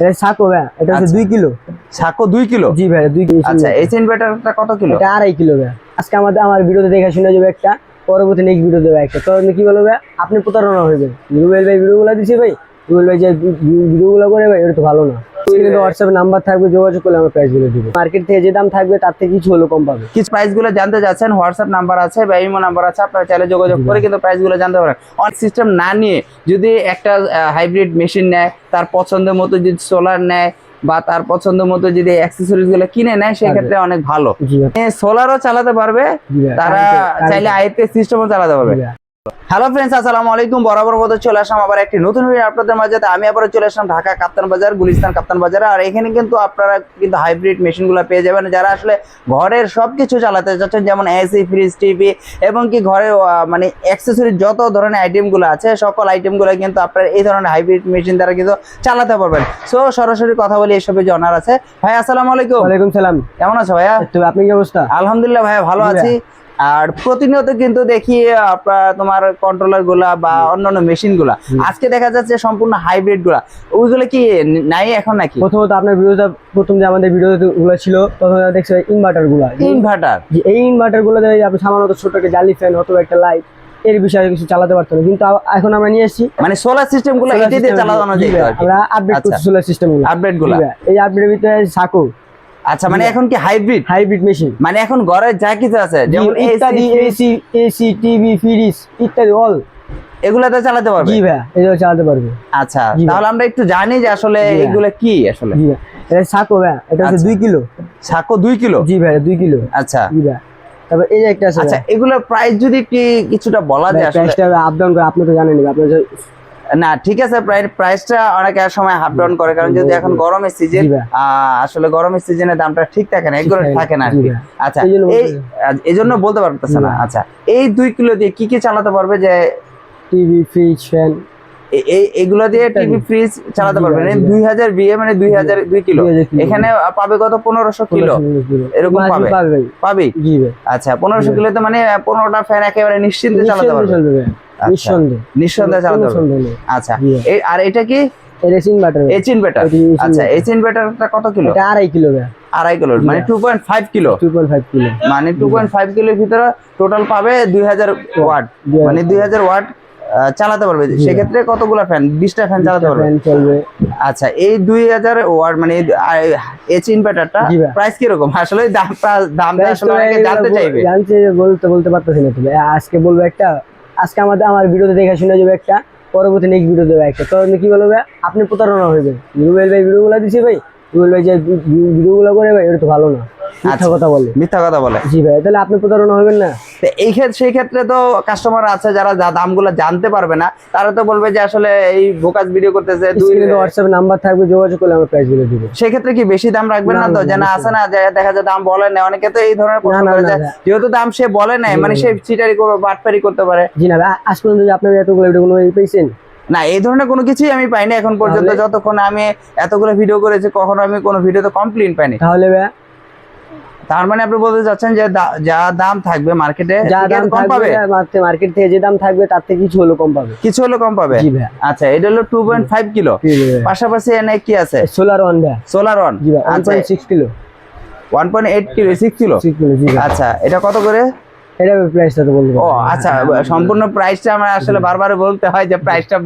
এটা সাকো ভাই এটা হচ্ছে আচ্ছা। দুই কিলো। সাকো কিলো? জি ভাই দুই কিলো। আচ্ছা ইনভার্টারটা কত কিলো? এটা কিলো ভাই। আজকে আমাদের আমার ভিডিওতে দেখা শুনে যাবে একটা পরবর্তী নেক্সট ভিডিও দেবে একটা। কি বলবে আপনি প্রতারণা হইবেন রুবেল ভাই ভিডিওগুলো দিছে ভাই। ভাই যে ভিডিওগুলো করে ভাই এটা তো ভালো না। কিন্তু হোয়াটসঅ্যাপ নাম্বার থাকবে যোগাযোগ করলে আমরা প্রাইসগুলো দিব। মার্কেট থেকে যে দাম থাকবে তার থেকে কিছু হলো কম পাবে। কিছু প্রাইস জানতে হোয়াটসঅ্যাপ নাম্বার আছে বা ইমো নাম্বার আছে আপনারা চাইলে যোগাযোগ করে কিন্তু প্রাইসগুলো জানতে পারেন। সিস্টেম না নিয়ে যদি একটা হাইব্রিড মেশিন নেয় তার পছন্দের মতো যদি সোলার নেয় বা তার পছন্দ মতো যদি অ্যাক্সেসরিজগুলো কিনে নেয় সেক্ষেত্রে অনেক ভালো। সোলারও চালাতে পারবে তারা চাইলে আইপি সিস্টেমও চালাতে পারবে। হ্যালো ফ্রেন্ডস আসসালামু আলাইকুম। বরাবর মতো চলে আসলাম আবার একটি নতুন ভিডিও আপনাদের মাঝে। আমি আবার চলে আসলাম ঢাকা কাপ্তান বাজার গুলিস্তান কাপ্তান বাজারে। আর এখানে কিন্তু আপনারা কিন্তু হাইব্রিড মেশিনগুলো পেয়ে যাবেন। যারা আসলে ঘরের সব কিছু চালাতে চাচ্ছেন যেমন এসি ফ্রিজ টিভি এবং কি ঘরে মানে অ্যাক্সেসরি যত ধরনের আইটেমগুলো আছে সকল আইটেমগুলো কিন্তু আপনারা এই ধরনের হাইব্রিড মেশিন দ্বারা কিন্তু চালাতে পারবেন। সো সরাসরি কথা বলি এসবে জানার আছে। ভাই আসসালামু আলাইকুম। ওয়ালাইকুম সালাম। কেমন আছো ভাইয়া? আপনি কি অবস্থা? আলহামদুলিল্লাহ ভাইয়া ভালো আছি। আর প্রতিনিয়ত কিন্তু দেখি তোমার কন্ট্রোলারগুলা বা অন্যান্য মেশিনগুলা। আজকে দেখা যাচ্ছে সম্পূর্ণ হাইব্রিডগুলা। ওইগুলো কি নাই এখন নাকি? প্রথমত আপনার ভিডিওটা প্রথম যে আমাদের ভিডিও গুলো ছিল তখন দেখছে ইনভার্টারগুলা। ইনভার্টার এই ইনভার্টারগুলো আপনি সামান্য ছোট একটা জালি ফ্যান অথবা একটা লাইটের বিষয়ে কিছু চালাতে পারতেন না। কিন্তু এখন আমরা নিয়ে এসেছি মানে সোলার সিস্টেমগুলো চালানো যায় আমরা আপডেট আচ্ছা। করছি সোলার সিস্টেমগুলো। আপডেটগুলো। এই আপডেটের ভিতরে সাকো। আচ্ছা মানে এখন কি হাইব্রিড হাইব্রিড মেশিন মানে এখন ঘরে যা কিছু আছে যেমন ইত্যাদি এসি এসি টিভি ফ্রিজ ইত্যাদি অল এগুলাতে চালাতে পারবে? জি ভাই এগুলো চালাতে পারবে। আচ্ছা তাহলে আমরা একটু জানি যে আসলে। এগুলো কি আসলে? জি ভাই এটা সাকো ভাই এটা হচ্ছে আচ্ছা। দুই কিলো। সাকো দুই কিলো? জি ভাই দুই কিলো। আচ্ছা। জি ভাই তারপর এই যে একটা আছে আচ্ছা এগুলোর প্রাইস যদি কি কিছুটা বলা যায় আসলে। প্রাইসটা আপ ডাউন করে আপনি তো জানেন আপনার যে- না ঠিক আছে প্রাইসটা অনেক সময় হাফ ডাউন করে কারণ যদি এখন গরমের সিজন আসলে গরমের সিজনে দামটা ঠিক থাকে না একগুলো থাকে না। আচ্ছা এই জন্য এই জন্য বলতে পারতেছে না। আচ্ছা এই দুই কিলো দিয়ে কি কি চালাতে পারবে যে টিভি ফ্রিজ ফ্যান এগুলো দিয়ে টিভি ফ্রিজ চালাতে পারবে। দুই হাজার বিয়ে মানে দুই হাজার দুই কিলো। এখানে পাবে কত? পনেরোশো কিলো। এরকম পাবে? পাবে। পাবি? আচ্ছা পনেরোশো। কিলোতে মানে পনেরোটা ফ্যান একেবারে নিশ্চিন্তে চালাতে পারবে। আচ্ছা। নিঃসন্দেহে। চালাতে পারবে। আচ্ছা। আর এটা কি? আচ্ছা কত কিলো? আড়াই কিলো আড়াই কিলো। মানে two point five kilo. Two point five kilo. মানে টু পয়েন্ট ফাইভ কিলোর ভিতরে টোটাল পাবে দুই হাজার ওয়াট মানে দুই হাজার ওয়াট চালাতে পারবে। সেক্ষেত্রে কতগুলো ফ্যান বিশটা ফ্যান চালাতে পারবে। চলবে। আচ্ছা এই দুই হাজার ওয়াট মানে এইচ ইনভার্টারটা প্রাইস কীরকম? আসলে দামটা দামটা আসলে অনেকে জানতে চাইবে। জানছে বলতে বলতে পারতেছি না তবে আজকে বলব একটা। আজকে আমাদের আমার ভিডিওতে দেখা শুনে যাবে একটা। পরবর্তী নেক্সট ভিডিও দেবে একটা। তো কি বলবে আপনি প্রতারণা হইবেন। রুবেল ভাই ভিডিওগুলো দিছে ভাই। রুবেল ভাই যে ভিডিওগুলো করে ভাই এটা তো ভালো না। মিথ্যা আচ্ছা। কথা বলে। মিথ্যা কথা বলে। জি ভাই তাহলে আপনি প্রতারণা হবেন না? তো এই ক্ষেত্রে সেই ক্ষেত্রে তো কাস্টমার আছে যারা দামগুলো জানতে পারবে না তারা তো বলবে যে আসলে এই ভিডিও করতেছে দুই হোয়াটসঅ্যাপ নাম্বার থাকবে যোগাযোগ করলে আমরা প্রাইসগুলো দিব। সেক্ষেত্রে কি বেশি দাম রাখবেন না না, তো? না, যে না না, আছে না যে দেখা যায় দাম বলে না অনেকে তো এই ধরনের প্রশ্ন করে না, যেহেতু দাম সে বলে নাই মানে না। সে চিটারি করবে বাটপারি করতে পারে। জি না আজ পর্যন্ত আপনার এতগুলো ভিডিও কোনো পেয়েছেন? না এই ধরনের কোনো কিছুই আমি পাইনি এখন পর্যন্ত যতক্ষণ আমি এতগুলো ভিডিও করেছি কখনো আমি কোনো ভিডিওতে কমপ্লেন পাইনি। তাহলে ভাই তার মানে আপনি বলতে চাচ্ছেন যে যা দাম থাকবে মার্কেটে যা দাম কম পাবে? মার্কেট থেকে যে দাম থাকবে তার থেকে কিছু হলো কম পাবে। কিছু হলে কম পাবে? জি ভাই আচ্ছা এটা হলো টু পয়েন্ট ফাইভ কিলো পাশাপাশি এনে কি আছে? সোলার ওয়ান ভাই সোলার অন জি ভাই ওয়ান আচ্ছা point six kilo one point eight kilo six kilo six kilo জি আচ্ছা এটা কত করে? এটা প্রাইসটা তো বলব ও আচ্ছা সম্পূর্ণ প্রাইসটা আমার আসলে বারবার বলতে হয় যে প্রাইসটা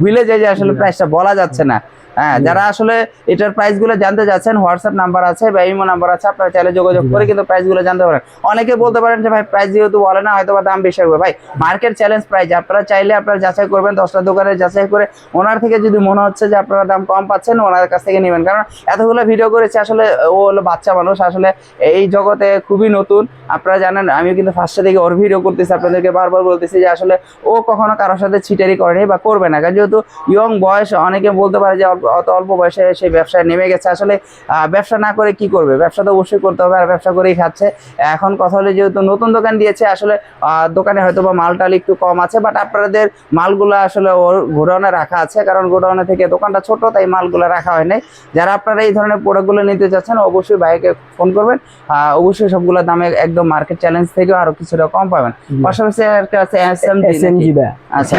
ভুলে যাই যে আসলে প্রাইসটা বলা যাচ্ছে না। হ্যাঁ যারা আসলে এটার প্রাইসগুলো জানতে যাচ্ছেন হোয়াটসঅ্যাপ নাম্বার আছে বা ইমো নাম্বার আছে আপনারা চাইলে যোগাযোগ করে কিন্তু প্রাইসগুলো জানতে পারেন। অনেকে বলতে পারেন যে ভাই প্রাইস যেহেতু বলে না হয়তো বা দাম বেশি হবে। ভাই মার্কেট চ্যালেঞ্জ প্রাইস আপনারা চাইলে আপনারা যাচাই করবেন দশটা দোকানে যাচাই করে ওনার থেকে যদি মনে হচ্ছে যে আপনারা দাম কম পাচ্ছেন ওনার কাছ থেকে নেবেন। কারণ এতগুলো ভিডিও করেছে আসলে ও হলো বাচ্চা মানুষ আসলে এই জগতে খুবই নতুন। আপনারা জানেন আমি কিন্তু ফার্স্টে থেকে ওর ভিডিও করতেছি আপনাদেরকে বারবার বলতেছি যে আসলে ও কখনো কারোর সাথে ছিটারি করেনি বা করবে না। কারণ যেহেতু ইয়ং বয়স অনেকে বলতে পারে যে অল্প- অত অল্প বয়সে সেই ব্যবসায় নেমে গেছে। আসলে ব্যবসা না করে কি করবে? ব্যবসা তো অবশ্যই করতে হবে আর ব্যবসা করেই খাচ্ছে। এখন কথা হলো যেহেতু নতুন দোকান দিয়েছে আসলে দোকানে হয়তো বা মালটাল একটু কম আছে বাট আপনাদের মালগুলা আসলে ওর গোডাউনে রাখা আছে কারণ গোডাউনে থেকে দোকানটা ছোট তাই মালগুলো রাখা হয় নাই। যারা আপনারা এই ধরনের প্রোডাক্টগুলো নিতে চাচ্ছেন অবশ্যই ভাইকে ফোন করবেন। অবশ্যই সবগুলো দামে একদম মার্কেট চ্যালেঞ্জ থেকেও আরও কিছুটা কম পাবেন। পাশাপাশি একটা আছে এসএমজি এসএমজি ভাই আচ্ছা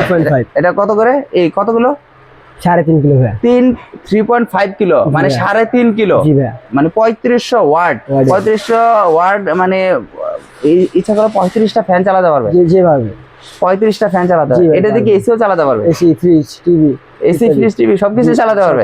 এটা কত করে? এই কতগুলো? সাড়ে তিন কিলো ভাইয়া। তিন থ্রি পয়েন্ট ফাইভ কিলো মানে সাড়ে তিন কিলো। মানে পঁয়ত্রিশশো ওয়ার্ড পঁয়ত্রিশশো ওয়ার্ড মানে এই- ইচ্ছা করে পঁয়ত্রিশটা ফ্যান চালাতে পারবে। যেভাবে। পঁয়ত্রিশটা ফ্যান চালাতে পারবে। এটা থেকে এসিও চালাতে পারবে? AC fridge TV AC fridge TV সবকিছু চালাতে পারবে?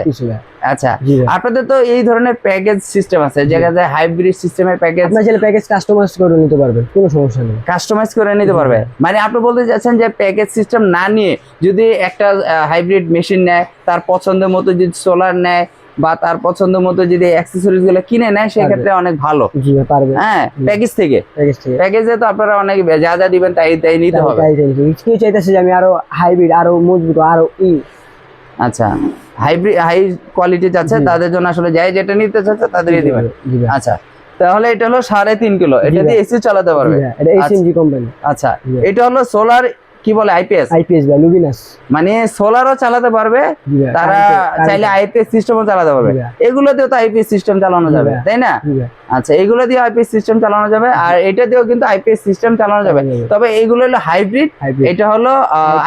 আচ্ছা আপনাদের তো এই ধরনের প্যাকেজ সিস্টেম আছে যায় হাইব্রিড সিস্টেমের প্যাকেজ আপনার ছেলে প্যাকেজ কাস্টমাইজ করে নিতে পারবেন কোনো সমস্যা নেই। কাস্টমাইজ করে নিতে পারবে। মানে আপনি বলতে চাচ্ছেন যে প্যাকেজ সিস্টেম না নিয়ে যদি একটা হাইব্রিড মেশিন নেয় তার পছন্দ মতো যদি সোলার নেয় বা তার পছন্দ মতো যদি অ্যাক্সেসরিজগুলো কিনে নেয় সেক্ষেত্রে অনেক ভালো। পারবে। হ্যাঁ প্যাকেজ থেকে। প্যাকেজ তো আপনারা অনেক যা যা দিবেন তাই তাই নিতে হবে। কেউ চাইতেছে যে আমি আরও হাইব্রিড আরও মজবুত আরও ই আচ্ছা হাইব্রিড হাই কোয়ালিটি যাচ্ছে তাদের জন্য আসলে যাই যেটা নিতে চাচ্ছে তাদেরই দিবেন আচ্ছা তাহলে এটা হলো সাড়ে তিন কিলো এটা দিয়ে এসি চালাতে পারবে এটা এসএমজি কোম্পানি আচ্ছা এটা হলো সোলার কি বলে আইপিএস আইপিএস বা লুবিনাস মানে সোলারও চালাতে পারবে তারা চাইলে আইপিএস সিস্টেমও চালাতে পারবে ভাই। এগুলোতেও তো আইপিএস সিস্টেম চালানো যাবে তাই না আচ্ছা এগুলো দিয়ে আইপিএস সিস্টেম চালানো যাবে আর এটা দিয়েও কিন্তু আইপিএস সিস্টেম চালানো যাবে তবে এগুলো হলো হাইব্রিড এটা হলো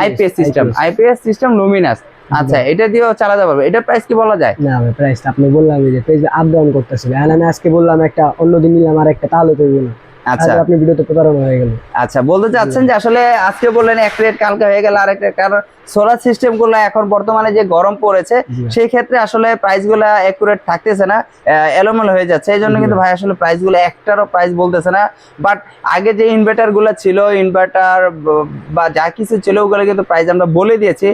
IPS system IPS system Luminous আচ্ছা এটা দিয়েও চালাতে পারবে। এটা প্রাইস কি বলা যায়? না ভাই প্রাইস আপনি বললাম যে প্রাইস আপ ডাউন করতেছে আর আমি আজকে বললাম একটা অন্যদিন নিলাম আর একটা তাহলে তো না আচ্ছা। আপনি ভিডিওতে প্রতারণা হয়ে গেল আচ্ছা বলতে চাচ্ছেন যে আসলে আজকে বললেন এক রেট কালকে হয়ে গেল আরেক রেট কারণ সোলার সিস্টেমগুলো এখন বর্তমানে যে গরম পড়েছে সেই ক্ষেত্রে আসলে প্রাইসগুলা একুরেট থাকতেছে না এলোমেলো হয়ে যাচ্ছে। এই জন্য কিন্তু ভাই। আসলে প্রাইসগুলো একটারও প্রাইস বলতেছে না। বাট আগে যে ইনভার্টারগুলো ছিল ইনভার্টার বা যা কিছু ছিল ওগুলো কিন্তু প্রাইস আমরা বলে দিয়েছি।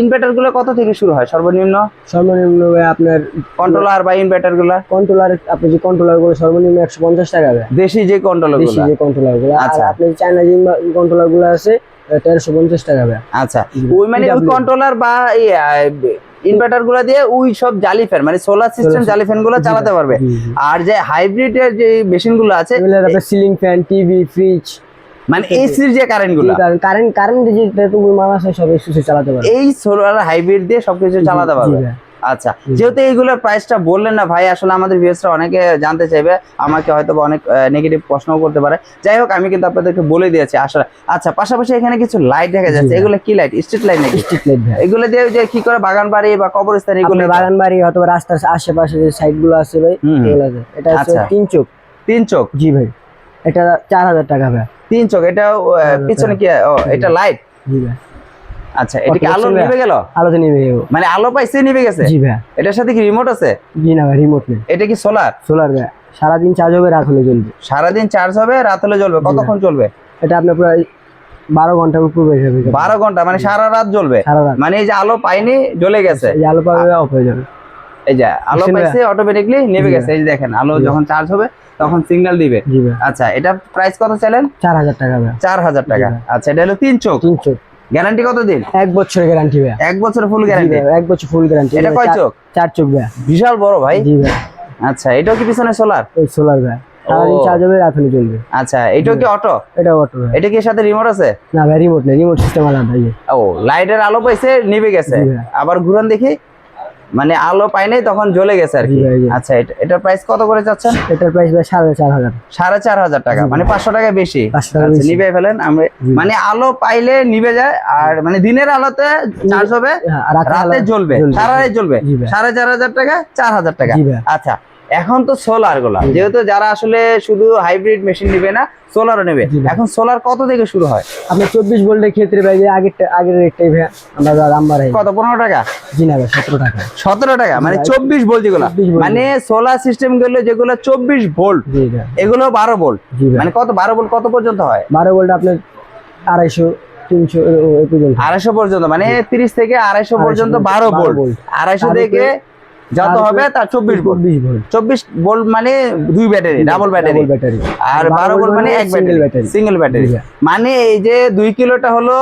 ইনভার্টারগুলো কত থেকে শুরু হয় সর্বনিম্ন? সর্বনিম্ন আপনার কন্ট্রোলার বা ইনভার্টারগুলা? কন্ট্রোলার আপনি যে কন্ট্রোলারগুলো সর্বনিম্ন একশো পঞ্চাশ টাকা দেশি যে কন্ট্রোলার দেশি যে কন্ট্রোলারগুলো। আচ্ছা। আপনি চায়না যে কন্ট্রোলারগুলো আছে তেরোশো পঞ্চাশ টাকা আচ্ছা। ওই মানে ওই কন্ট্রোলার বা ইনভার্টারগুলো দিয়ে ওই সব জালি ফ্যান মানে সোলার সিস্টেম জালি ফ্যানগুলো চালাতে পারবে। আর যে হাইব্রিড এর যে মেশিনগুলো আছে সিলিং ফ্যান টিভি ফ্রিজ মানে এসির যে কারেন্টগুলো। কারেন্ট কারেন্ট যে তুমি আছে সব কিছু চালাতে পারে এই সোলার হাইব্রিড দিয়ে সবকিছু চালাতে পারবে। আচ্ছা যেহেতু এইগুলোর প্রাইসটা বললেন না ভাই আসলে আমাদের ভিউয়ার্সরা অনেকে জানতে চাইবে আমাকে হয়তো অনেক নেগেটিভ প্রশ্নও করতে পারে। যাই হোক আমি কিন্তু আপনাদেরকে বলে দিয়েছি আসলে। আচ্ছা পাশাপাশি এখানে কিছু লাইট দেখা যাচ্ছে। এগুলো কি লাইট স্ট্রিট লাইট নাকি? স্ট্রিট লাইট এগুলো দিয়ে যে কি করে বাগান বাড়ি বা কবরস্থান এগুলো বাগান বাড়ি অথবা রাস্তার আশেপাশে যে সাইডগুলো আছে ভাই। আছে। এটা হচ্ছে আচ্ছা। তিন চোখ। তিন চোখ? জি ভাই। এটা চার হাজার টাকা ভাই। তিন চোখ এটা পিছনে কি এটা লাইট জি ভাই। আচ্ছা এটা কি আলো নিভে গেল? আলোতে নিবে মানে আলো পাইছে নিভে গেছে? জি ভাই। এটার সাথে কি রিমোট আছে? জি না ভাই রিমোট নেই। এটা কি সোলার সোলার ভাই। সারাদিন চার্জ হবে রাত হলে জ্বলবে। সারাদিন চার্জ হবে রাত হলে জ্বলবে। কতক্ষণ চলবে এটা আপনার প্রায় বারো ঘণ্টার উপর বের ঘণ্টা মানে সারা রাত জ্বলবে? মানে এই যে আলো পাইনি জ্বলে গেছে? এই আলো পাবে অফ হয়ে যাবে। এই যে আলো পাইছে অটোমেটিকলি নেমে গেছে। এই দেখেন আলো যখন চার্জ হবে তখন সিগন্যাল দিবে। আচ্ছা এটা প্রাইস কত চাইলেন? চার হাজার টাকা চার হাজার টাকা। আচ্ছা এটা হলো তিন চোখ। তিন চোখ। গ্যারান্টি কত দিন এক বছরের গ্যারান্টি ভাই। এক বছর ফুল গ্যারান্টি এক বছর ফুল গ্যারান্টি এটা কয় চোখ? চার চোখ ভাই। বিশাল বড় ভাই। জি ভাই। আচ্ছা এটাও কি পিছনে সোলার সোলার ভাই। সারাদিন চার্জ হবে আচ্ছা এটাও কি অটো এটা অটো এটা কি এর সাথে রিমোট আছে? না ভাই রিমোট নেই। রিমোট সিস্টেম আলাদা ও লাইটের আলো পাইছে নিভে গেছে। আবার ঘুরান দেখি। মানে আলো পাই নাই তখন জ্বলে গেছে আর কি। আচ্ছা এটা এটার প্রাইস কত করে যাচ্ছেন এটার প্রাইস ভাই সাড়ে চার হাজার। সাড়ে চার হাজার টাকা মানে পাঁচশো টাকা বেশি। 500 টাকা আচ্ছা বেশি। ফেলেন আমরা মানে আলো পাইলে নিবে যায় আর মানে দিনের আলোতে চার্জ হবে হ্যাঁ, আর রাতে জ্বলবে। সারা জ্বলবে। সাড়ে চার হাজার টাকা চার হাজার টাকা। আচ্ছা এখন তো সোলারগুলা। যেহেতু যারা আসলে শুধু হাইব্রিড মেশিন নিবে না সোলারও নেবে। এখন সোলার কত থেকে শুরু হয়? আপনি চব্বিশ ভোল্টের ক্ষেত্রে ভাই যে আগের আগের রেটটাই ভাই আমরা দাম কত পনেরো টাকা? জি না ভাই সতেরো টাকা। সতেরো টাকা? মানে চব্বিশ ভোল্ট যেগুলো। মানে সোলার সিস্টেমগুলো যেগুলো চব্বিশ ভোল্ট এগুলো বারো ভোল্ট। মানে কত বারো ভোল্ট কত পর্যন্ত হয়? বারো ভোল্ট আপনার আড়াইশো তিনশো পর্যন্ত। আড়াইশো পর্যন্ত মানে তিরিশ থেকে আড়াইশো পর্যন্ত বারো 12 ভোল্ট। আড়াইশো থেকে যত হবে তার চব্বিশ ভোল্ট চব্বিশ ভোল্ট মানে দুই ব্যাটারি ডাবল ব্যাটারি। আর বারো ভোল্ট মানে এক ব্যাটারি। Single battery. মানে এই যে দুই কিলোটা হলো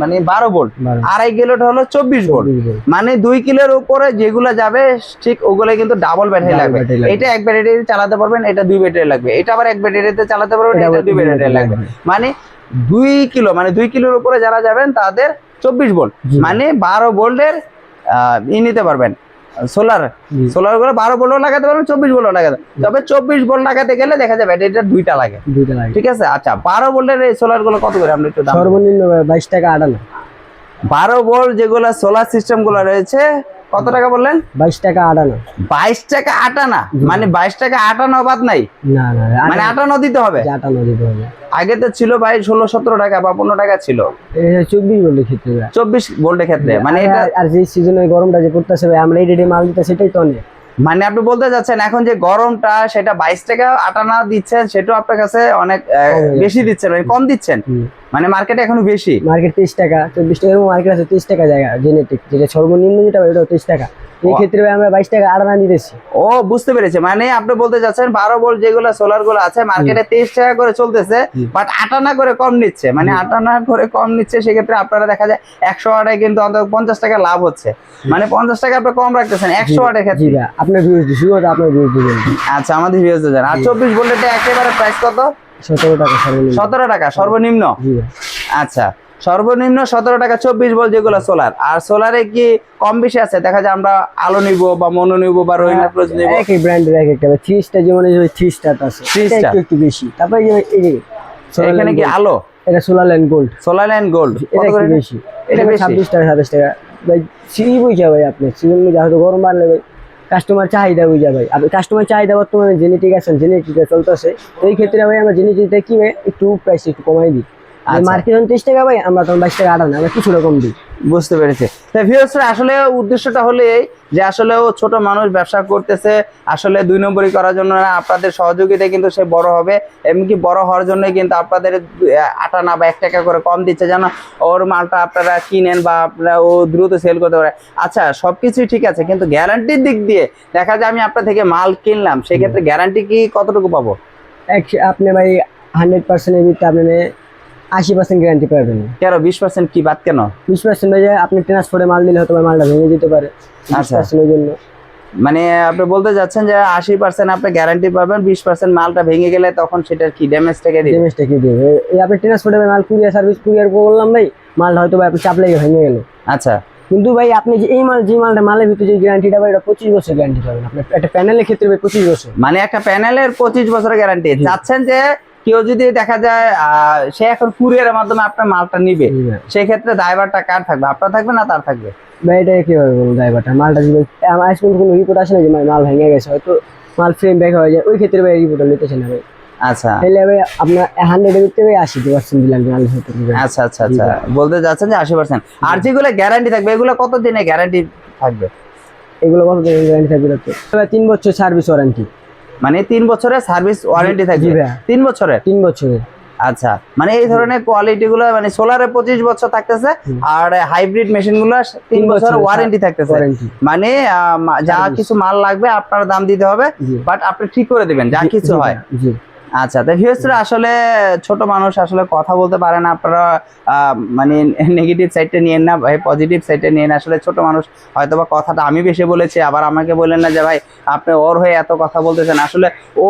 মানে বারো ভোল্ট আড়াই কিলোটা হলো চব্বিশ ভোল্ট মানে দুই কিলোর উপরে যেগুলো যাবে ঠিক ওগুলো কিন্তু ডাবল ব্যাটারি লাগবে। এটা এক ব্যাটারি চালাতে পারবেন এটা দুই ব্যাটারি লাগবে। এটা আবার এক ব্যাটারিতে চালাতে পারবেন এটা দুই ব্যাটারি লাগবে। লাগবে। মানে দুই কিলো মানে দুই কিলোর উপরে যারা যাবেন তাদের চব্বিশ ভোল্ট মানে বারো ভোল্টের ই নিতে পারবেন। সোলার। সোলারগুলো বারো বোল্ট লাগাতে পারবেন চব্বিশ বোল্ট লাগাতে তবে চব্বিশ বোল্ট লাগাতে গেলে দেখা যায় ব্যাটারিটা দুইটা লাগে। দুইটা লাগে। ঠিক আছে? আচ্ছা বারো বোল্টের এই সোলারগুলো কত করে? আমরা একটু সর্বনিম্ন বাইশ টাকা আটানো বারো বোল্ট যেগুলো সোলার সিস্টেমগুলো রয়েছে কত টাকা বললেন? বাইশ টাকা আটানা বাইশ টাকা আটানা মানে বাইশ টাকা আটানা বাদ নাই? না না মানে আটানা দিতে হবে? আটানা দিতে হবে। আগে তো ছিল ভাই ষোলো সতেরো টাকা বা পনেরো টাকা ছিল। চব্বিশ বললে ক্ষেত্রে। চব্বিশ ক্ষেত্রে? মানে এটা আর- যে সিজনে গরমটা যে পড়তেছে ভাই আমরা এই মাল দিতে সেটাই তো অনেক। মানে আপনি বলতে যাচ্ছেন এখন যে গরমটা সেটা বাইশ টাকা আটানা দিচ্ছেন সেটাও আপনার কাছে অনেক বেশি দিচ্ছেন মানে কম দিচ্ছেন। মানে মার্কেটে এখনও বেশি? মার্কেট তেইশ টাকা চব্বিশ টাকা মার্কেট আছে তেইশ টাকা জায়গা জেনেটিক যেটা সর্বনিম্ন যেটা ওটাও তেইশ টাকা। এই ক্ষেত্রে ভাই আমরা বাইশ টাকা দিতেছি। ও বুঝতে পেরেছি। মানে আপনি বলতে যাচ্ছেন বারো ভোল্ট যেগুলো সোলারগুলো আছে মার্কেটে তেইশ টাকা করে চলতেছে বাট আটানা করে কম নিচ্ছে। মানে আটানা করে কম নিচ্ছে সেক্ষেত্রে আপনারা দেখা যায় একশো আটায় কিন্তু অন্তত পঞ্চাশ টাকা লাভ হচ্ছে। মানে পঞ্চাশ টাকা আপনি কম রাখতেছেন একশো আটের জি ক্ষেত্রে আপনার ভিউজ ওটা আপনার ভিউজ দিবেন। আচ্ছা আমাদের ভিউজ দেন আর চব্বিশ ভোল্টের একেবারে প্রাইস কত? সতেরো টাকা সর্বনিম্ন। সতেরো টাকা সর্বনিম্ন? আচ্ছা সর্বনিম্ন সতেরো টাকা চব্বিশ বল যেগুলো সোলার আর সোলারে কি কম বেশি আছে? দেখা যায় আমরা আলো নিব বা মনো নিব বা রোহিনা প্রোজ নিব। এক এক ব্র্যান্ডের এক একটা থ্রি স্টার যেমন থ্রি স্টার আছে একটু বেশি। তারপরে যে যে এখানে কি আলো? এটা solar land gold solar and gold এটা বেশি। এটা ছাব্বিশ টাকা সাতাশ টাকা। ভাই সিঁড়ি বুঝা ভাই আপনি। সিজন হয়তো গরম বাড়লে ভাই কাস্টমার চাহিদা বুঝা ভাই আপনি কাস্টমার চাহিদা বর্তমানে জেনেটিক আছেন জেনেটিকা চলতেছে তো এই ক্ষেত্রে ভাই আমরা জেনেটিকটা কিনে একটু প্রাইস একটু কমাই দিই। মার্কেট তেইশ টাকা ভাই আমরা তখন বাইশ টাকা আটান আমরা কিছুটা কম দিই বুঝতে পেরেছি। আসলে উদ্দেশ্যটা হলে এই যে আসলে ও ছোট মানুষ ব্যবসা করতেছে আসলে দুই নম্বরই করার জন্য না আপনাদের সহযোগিতায় কিন্তু সে বড় হবে এমনকি বড় হওয়ার জন্যই কিন্তু আপনাদের আটা না বা এক টাকা করে কম দিচ্ছে যেন ওর মালটা আপনারা কিনেন বা আপনারা ও দ্রুত সেল করতে পারে। আচ্ছা সবকিছুই ঠিক আছে কিন্তু গ্যারান্টির দিক দিয়ে দেখা যায় আমি আপনার থেকে মাল কিনলাম সেক্ষেত্রে গ্যারান্টি কি কতটুকু পাবো? আপনি ভাই হান্ড্রেড পার্সেন্টের ভিতরে আপনি আশি পার্সেন্ট গ্যারান্টি পাবেন। কেন বিশ পার্সেন্ট কি বাদ কেন? বিশ পার্সেন্ট ভাই আপনি ট্রান্সপোর্টে মাল দিলে হয়তো মালটা ভেঙে যেতে পারে। আচ্ছা। পার্সেন্টের জন্য। মানে আপনি বলতে যাচ্ছেন যে আশি পার্সেন্ট আপনি গ্যারান্টি পাবেন বিশ পার্সেন্ট মালটা ভেঙে গেলে তখন সেটার কি ড্যামেজ থেকে ড্যামেজটা কি দেবে। এই আপনি ট্রান্সপোর্টে মাল কুরিয়ার সার্ভিস কুরিয়ার করলাম ভাই মালটা হয়তো ভাই আপনি চাপ লেগে ভেঙে গেল। আচ্ছা। কিন্তু ভাই আপনি যে এই মাল যে মালটা মালের ভিতরে যে গ্যারান্টিটা ভাই এটা পঁচিশ বছর গ্যারান্টি পাবেন। আপনি একটা প্যানেলের ক্ষেত্রে পঁচিশ বছর। মানে একটা প্যানেলের পঁচিশ বছরের গ্যারান্টি চাচ্ছেন যে কেউ যদি দেখা যায় সে এখন কুরিয়ারের মাধ্যমে আপনার মালটা নিবে সেক্ষেত্রে ড্রাইভারটা কার থাকবে? আপনার থাকবে না তার থাকবে? ভাই এটা কীভাবে বলব ড্রাইভারটা মালটা যদি আমার কোনো রিপোর্ট আসে না যে মাল ভেঙে গেছে হয়তো মাল ফ্রেম ব্যাক হয়ে যায়। ওই ক্ষেত্রে ভাই রিপোর্টটা নিতেছে না ভাই। আচ্ছা। তাহলে ভাই আপনার হান্ড্রেডের ভিতরে ভাই আশি পার্সেন্ট দিলাম আচ্ছা আচ্ছা আচ্ছা। বলতে যাচ্ছেন যে আশি পার্সেন্ট আর যেগুলো গ্যারান্টি থাকবে এগুলো কত দিনে গ্যারান্টি থাকবে? এগুলো কত দিনের গ্যারান্টি থাকবে ভাই তিন বছর সার্ভিস ওয়ারেন্টি মানে তিন বছরের সার্ভিস ওয়ারেন্টি থাকবে। তিন বছরের? তিন বছরের। আচ্ছা মানে এই ধরনের কোয়ালিটি গুলো মানে সোলারে পঁচিশ বছর থাকতেছে আর হাইব্রিড মেশিনগুলো তিন বছর বছরের ওয়ারেন্টি থাকতেছে। মানে যা কিছু মাল লাগবে আপনার দাম দিতে হবে বাট আপনি ঠিক করে দিবেন যা কিছু হয়। আচ্ছা তো ভিউসরা আসলে ছোট মানুষ আসলে কথা বলতে পারে না। আপনারা মানে নেগেটিভ সাইডটা নিয়েন না ভাই পজিটিভ সাইডটা নিয়েন। আসলে ছোট মানুষ হয়তো বা কথাটা আমি বেশি বলেছি আবার আমাকে বললেন না যে ভাই আপনি ওর হয়ে এত কথা বলতেছেন। আসলে ও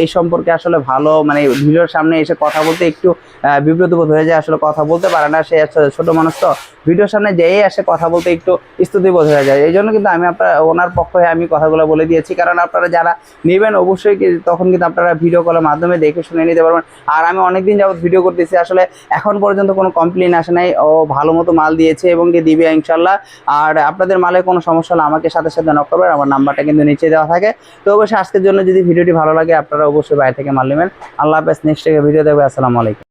এই সম্পর্কে আসলে ভালো মানে ভিডিওর সামনে এসে কথা বলতে একটু আহ, বিব্রত বোধ হয়ে যায়। আসলে কথা বলতে পারে না সে ছোট মানুষ তো। ভিডিওর সামনে যেই আসে কথা বলতে একটু স্তুতি বোধ হয়ে যায়। এই জন্য কিন্তু আমি আপনার ওনার পক্ষ হয়ে আমি কথাগুলো বলে দিয়েছি। কারণ আপনারা যারা নেবেন অবশ্যই তখন কিন্তু আপনারা ভিডিও কলের মাধ্যমে দেখে শুনে নিতে পারবেন। আর আমি অনেকদিন যাবত ভিডিও করতেছি, আসলে এখন পর্যন্ত কোনো কমপ্লেন আসে নাই। ও ভালো মতো মাল দিয়েছে এবং কি দিবে ইনশাল্লাহ আর আপনাদের মালে কোনো সমস্যা হলে আমাকে সাথে সাথে নক করবেন, আমার নাম্বারটা কিন্তু নিচে দেওয়া থাকে। তো অবশ্যই আজকের জন্য যদি ভিডিওটি ভালো লাগে, আপনারা অবশ্যই বাইরে থেকে মাল নেবেন। আল্লাহ হাফেজ নেক্সট ভিডিও দেখবে, আসসালামু আলাইকুম।